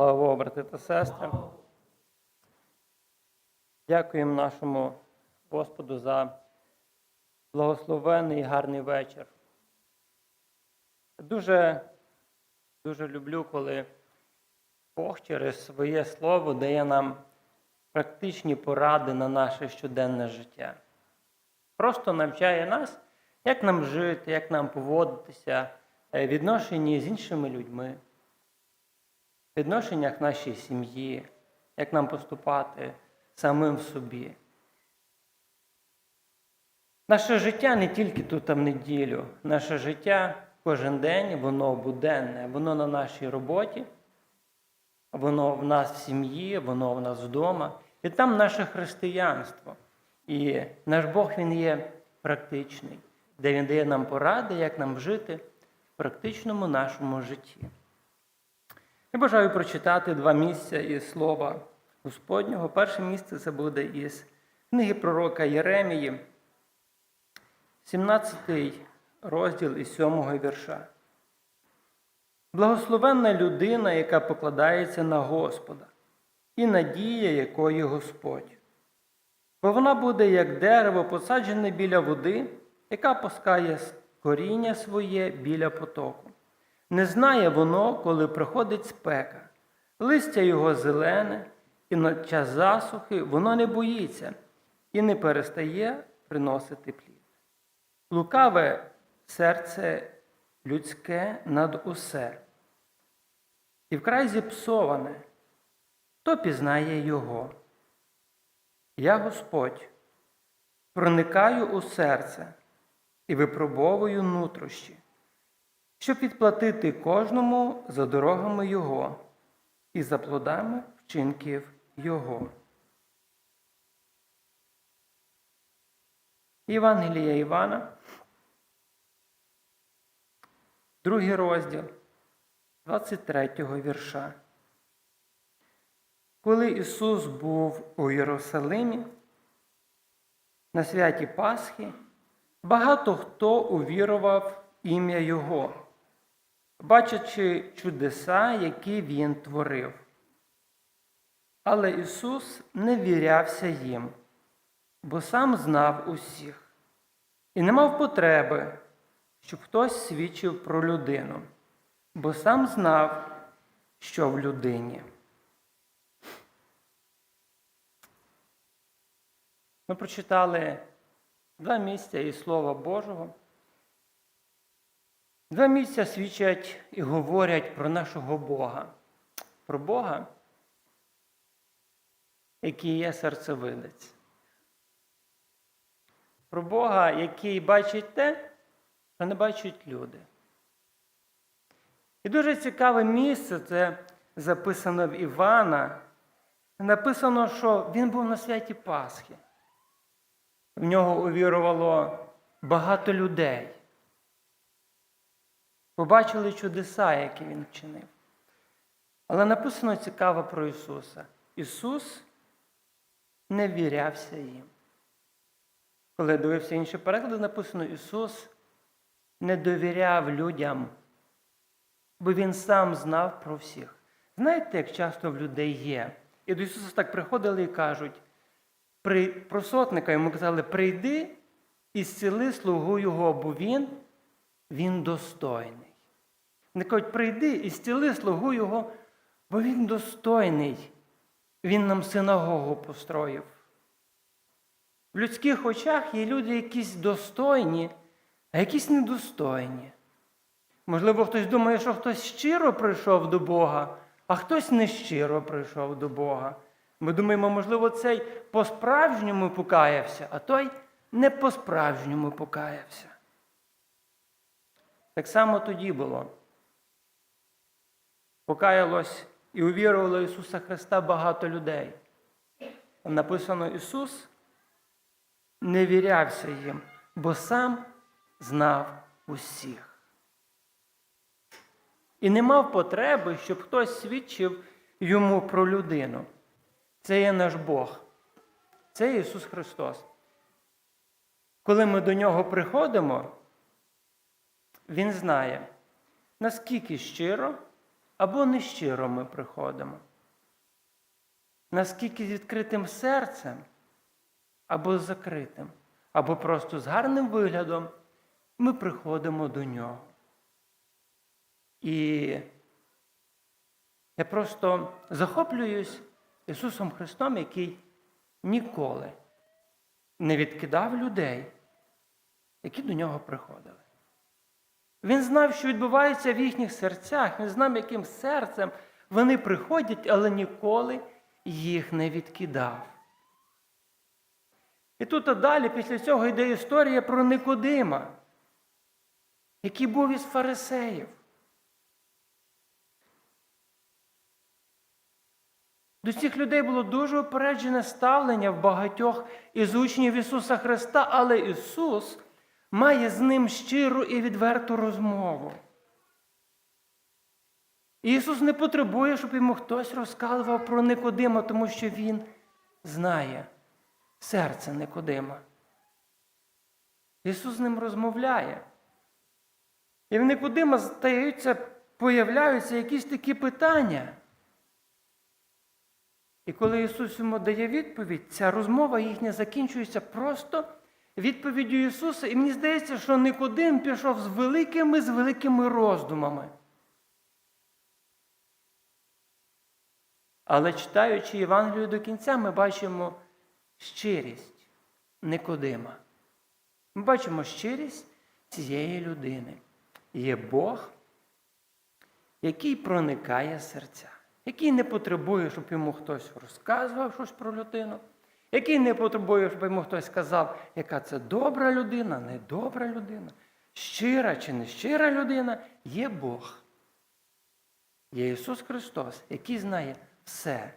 Слава Богу, брати та сестри. Дякуємо нашому Господу за благословений і гарний вечір. Дуже, дуже люблю, коли Бог через своє слово дає нам практичні поради на наше щоденне життя. Просто навчає нас, як нам жити, як нам поводитися е, відношенні з іншими людьми відношеннях нашій сім'ї, як нам поступати самим собі. Наше життя не тільки тут в неділю, наше життя кожен день, воно буденне, воно на нашій роботі, воно в нас в сім'ї, воно в нас вдома. І там наше християнство. І наш Бог Він є практичний, де Він дає нам поради, як нам жити в практичному нашому житті. Я бажаю прочитати два місця із Слова Господнього. Перше місце це буде із книги пророка Єремії, 17 розділ із 7 вірша. Благословенна людина, яка покладається на Господа, і надія, якої Господь. Бо вона буде як дерево, посаджене біля води, яка пускає коріння своє біля потоку. Не знає воно, коли приходить спека, листя його зелене, і на час засухи воно не боїться і не перестає приносити плід. Лукаве серце людське над усе, і вкрай зіпсоване, хто пізнає його. Я Господь проникаю у серце і випробовую нутрощі щоб відплатити кожному за дорогами Його і за плодами вчинків Його. Євангелія Івана, другий розділ 23 вірша. Коли Ісус був у Єрусалимі на святі Пасхи, багато хто увірував ім'я Його бачачи чудеса, які Він творив. Але Ісус не вірявся їм, бо сам знав усіх і не мав потреби, щоб хтось свідчив про людину, бо сам знав, що в людині. Ми прочитали два місця із Слова Божого. Два місця свідчать і говорять про нашого Бога, про Бога, який є серцевидець. Про Бога, який бачить те, що не бачать люди. І дуже цікаве місце це записано в Івана. Написано, що він був на святі Пасхи. В нього увірувало багато людей побачили чудеса, які він вчинив. Але написано цікаво про Ісуса. Ісус не вірявся їм. Коли дивився інші переклади, написано, Ісус не довіряв людям, бо Він сам знав про всіх. Знаєте, як часто в людей є? І до Ісуса так приходили і кажуть, про сотника йому казали, прийди і зціли слугу Його, бо Він, Він достойний. Вони кажуть, прийди і стіли слугу Його, бо він достойний. Він нам синагогу построїв. В людських очах є люди якісь достойні, а якісь недостойні. Можливо, хтось думає, що хтось щиро прийшов до Бога, а хтось нещиро прийшов до Бога. Ми думаємо, можливо, цей по-справжньому покаявся, а той не по-справжньому покаявся. Так само тоді було покаялось і увірувало Ісуса Христа багато людей. Написано Ісус не вірявся їм, бо сам знав усіх. І не мав потреби, щоб хтось свідчив йому про людину. Це є наш Бог. Це Ісус Христос. Коли ми до Нього приходимо, Він знає, наскільки щиро або нещиро ми приходимо. Наскільки з відкритим серцем, або з закритим, або просто з гарним виглядом ми приходимо до нього. І я просто захоплююсь Ісусом Христом, який ніколи не відкидав людей, які до нього приходили. Він знав, що відбувається в їхніх серцях, він знав, яким серцем вони приходять, але ніколи їх не відкидав. І тут далі, після цього йде історія про Никодима, який був із фарисеїв. До цих людей було дуже упереджене ставлення в багатьох із учнів Ісуса Христа, але Ісус має з ним щиру і відверту розмову. Ісус не потребує, щоб йому хтось розказував про Никодима, тому що Він знає серце Никодима. Ісус з ним розмовляє. І в Никодима стаються, появляються якісь такі питання. І коли Ісус йому дає відповідь, ця розмова їхня закінчується просто відповіддю Ісуса. І мені здається, що Никодим пішов з великими, з великими роздумами. Але читаючи Євангелію до кінця, ми бачимо щирість Никодима. Ми бачимо щирість цієї людини. Є Бог, який проникає серця, який не потребує, щоб йому хтось розказував щось про людину, який не потребує, щоб йому хтось сказав, яка це добра людина, недобра людина, щира чи нещира людина, є Бог. Є Ісус Христос, який знає все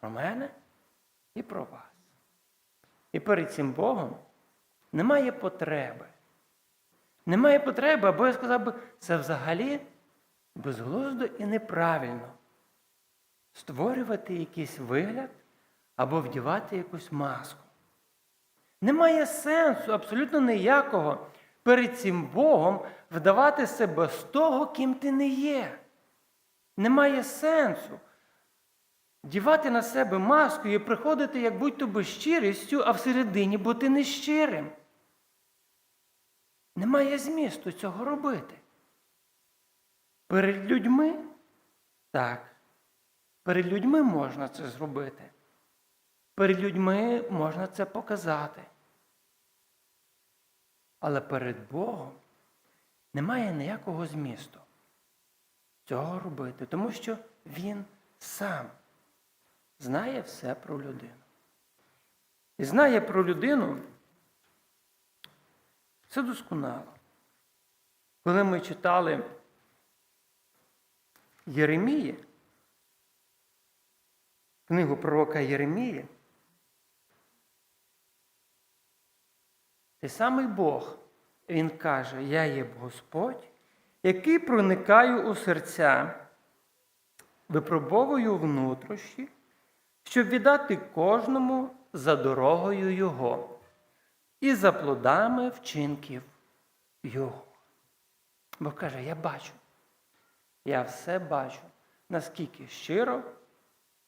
про мене і про вас. І перед цим Богом немає потреби. Немає потреби, або я сказав би, це взагалі безглуздо і неправильно створювати якийсь вигляд або вдівати якусь маску. Немає сенсу абсолютно ніякого перед цим Богом вдавати себе з того, ким ти не є. Немає сенсу дівати на себе маску і приходити, як будь-то би щирістю, а всередині бути нещирим. Немає змісту цього робити. Перед людьми так. Перед людьми можна це зробити. Перед людьми можна це показати. Але перед Богом немає ніякого змісту цього робити, тому що Він сам знає все про людину. І знає про людину це досконало. Коли ми читали Єремії, книгу пророка Єремії, той самий Бог, Він каже, я є Господь, який проникаю у серця, випробовую внутрішні, щоб віддати кожному за дорогою Його і за плодами вчинків Його. Бо каже, я бачу, я все бачу, наскільки щиро,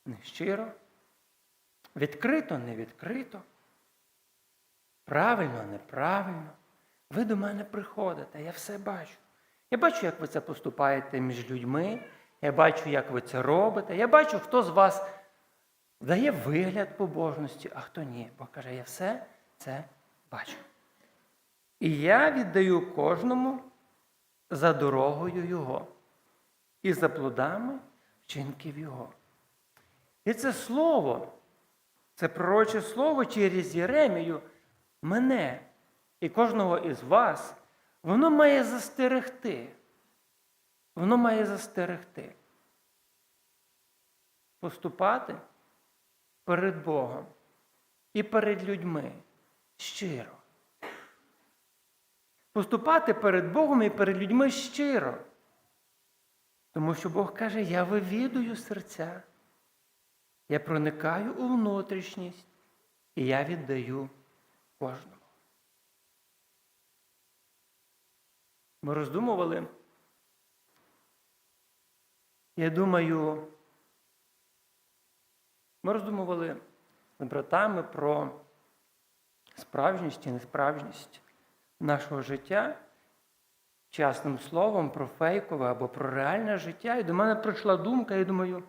нещиро, відкрито, не відкрито, правильно, неправильно. Ви до мене приходите, я все бачу. Я бачу, як ви це поступаєте між людьми, я бачу, як ви це робите, я бачу, хто з вас дає вигляд побожності, а хто ні. Бо каже, я все це бачу. І я віддаю кожному за дорогою Його і за плодами вчинків Його. І це слово, це пророче слово через Єремію мене і кожного із вас, воно має застерегти. Воно має застерегти. Поступати перед Богом і перед людьми щиро. Поступати перед Богом і перед людьми щиро. Тому що Бог каже, я вивідую серця, я проникаю у внутрішність і я віддаю кожному. Ми роздумували Я думаю, ми роздумували з братами про справжність і несправжність нашого життя, чесним словом, про фейкове або про реальне життя. І до мене прийшла думка, я думаю,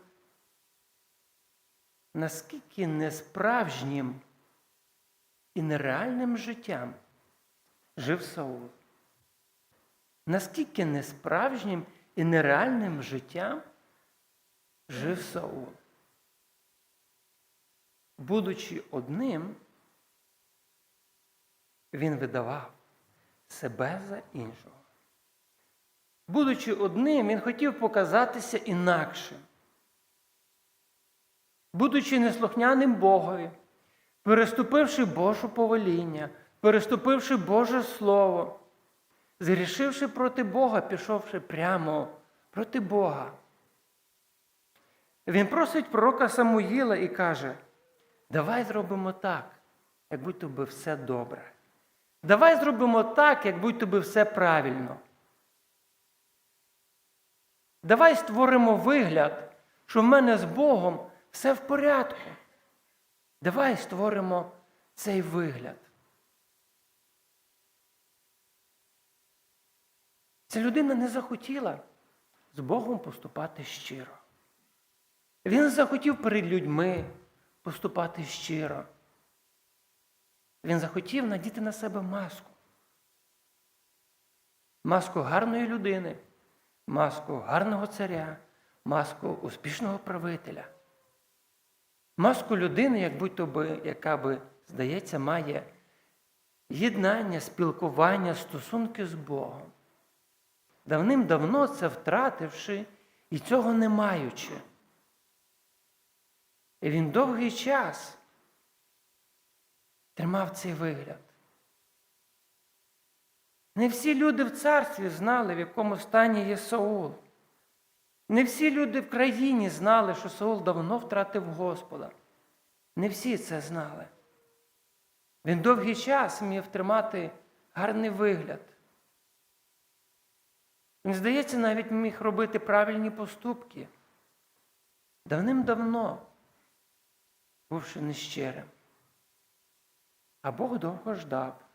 наскільки несправжнім і нереальним життям жив Саул. Наскільки несправжнім і нереальним життям жив Саул. Будучи одним, він видавав себе за іншого. Будучи одним, він хотів показатися інакшим. Будучи неслухняним Богові, переступивши Боже повеління, переступивши Боже Слово, згрішивши проти Бога, пішовши прямо проти Бога. Він просить пророка Самуїла і каже: давай зробимо так, як будь тобі все добре. Давай зробимо так, як будь тобі все правильно. Давай створимо вигляд, що в мене з Богом все в порядку. Давай створимо цей вигляд. Ця людина не захотіла з Богом поступати щиро. Він захотів перед людьми поступати щиро. Він захотів надіти на себе маску. Маску гарної людини, маску гарного царя, маску успішного правителя. Маску людини, як будь-то би, яка би, здається, має єднання, спілкування, стосунки з Богом. Давним-давно це втративши і цього не маючи. І він довгий час тримав цей вигляд. Не всі люди в царстві знали, в якому стані є Саул. Не всі люди в країні знали, що Саул давно втратив Господа. Не всі це знали. Він довгий час міг тримати гарний вигляд. Він, здається, навіть міг робити правильні поступки. Давним-давно, бувши нещирим. А Бог довго ждав,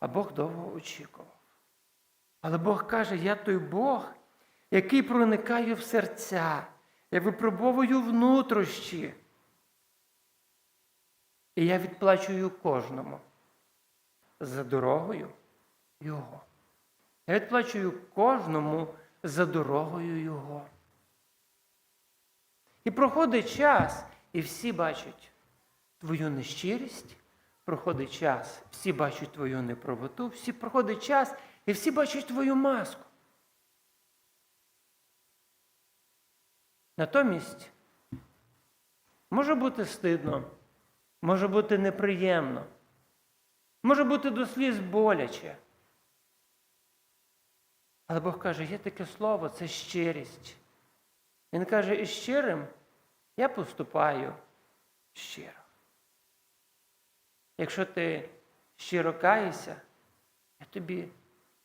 а Бог довго очікував. Але Бог каже, я той Бог, який проникає в серця, я випробовую внутрішні. І я відплачую кожному за дорогою Його. Я відплачую кожному за дорогою Його. І проходить час, і всі бачать твою нещирість, проходить час, всі бачать твою неправоту, всі проходить час, і всі бачать твою маску. Натомість може бути стидно, може бути неприємно, може бути до сліз боляче. Але Бог каже, є таке слово, це щирість. Він каже, і щирим я поступаю щиро. Якщо ти щиро каєшся, я тобі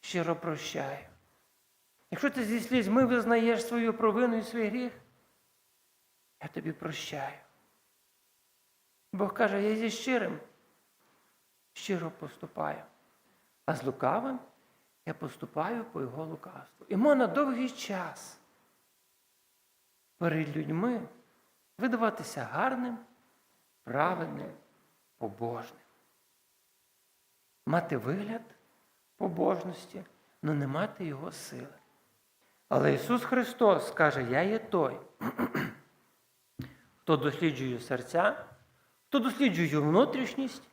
щиро прощаю. Якщо ти зі слізьми визнаєш свою провину і свій гріх, я тобі прощаю. Бог каже, я зі щирим щиро поступаю, а з лукавим я поступаю по його лукавству. І можна довгий час перед людьми видаватися гарним, праведним, побожним. Мати вигляд побожності, але не мати його сили. Але Ісус Христос каже, я є той, хто досліджує серця, хто досліджує внутрішність,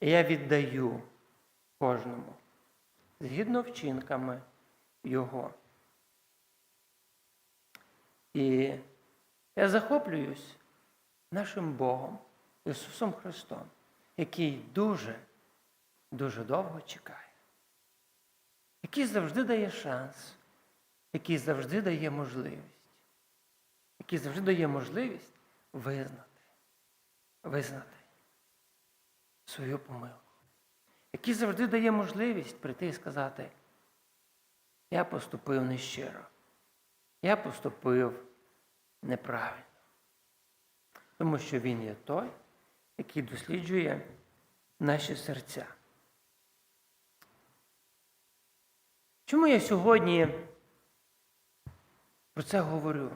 і я віддаю кожному згідно вчинками Його. І я захоплююсь нашим Богом, Ісусом Христом, який дуже, дуже довго чекає, який завжди дає шанс, який завжди дає можливість, який завжди дає можливість визнати, визнати свою помилку, який завжди дає можливість прийти і сказати, я поступив нещиро. я поступив неправильно. Тому що Він є той, який досліджує наші серця. Чому я сьогодні про це говорю?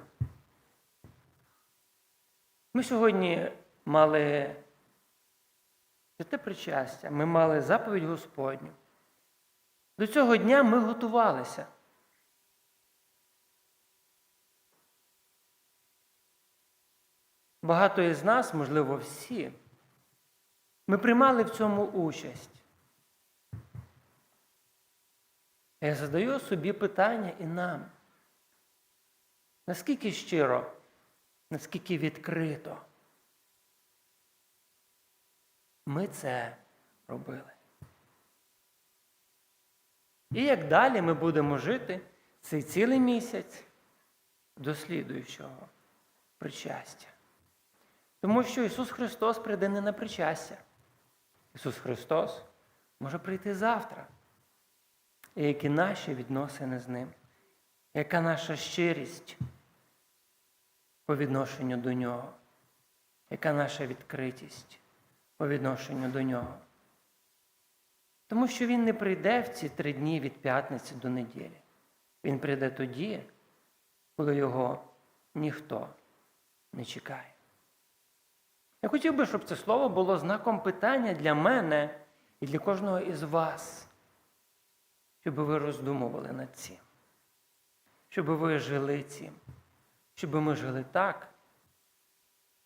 Ми сьогодні мали святе причастя, ми мали заповідь Господню. До цього дня ми готувалися. Багато із нас, можливо, всі, ми приймали в цьому участь. Я задаю собі питання і нам. Наскільки щиро, наскільки відкрито ми це робили? І як далі ми будемо жити цей цілий місяць до слідуючого причастя? Тому що Ісус Христос прийде не на причастя. Ісус Христос може прийти завтра. І які наші відносини з Ним, яка наша щирість по відношенню до Нього, яка наша відкритість по відношенню до Нього. Тому що Він не прийде в ці три дні від п'ятниці до неділі. Він прийде тоді, коли його ніхто не чекає. Я хотів би, щоб це слово було знаком питання для мене і для кожного із вас, щоб ви роздумували над цим, щоб ви жили цим, щоб ми жили так,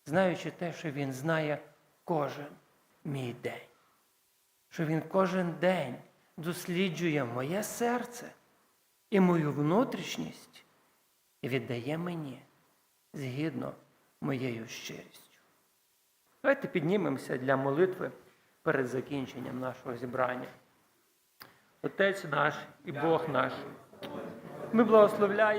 знаючи те, що Він знає кожен мій день, що Він кожен день досліджує моє серце і мою внутрішність і віддає мені згідно моєю щирістю. Давайте піднімемося для молитви перед закінченням нашого зібрання. Отець наш і Бог наш. Ми благословляємо.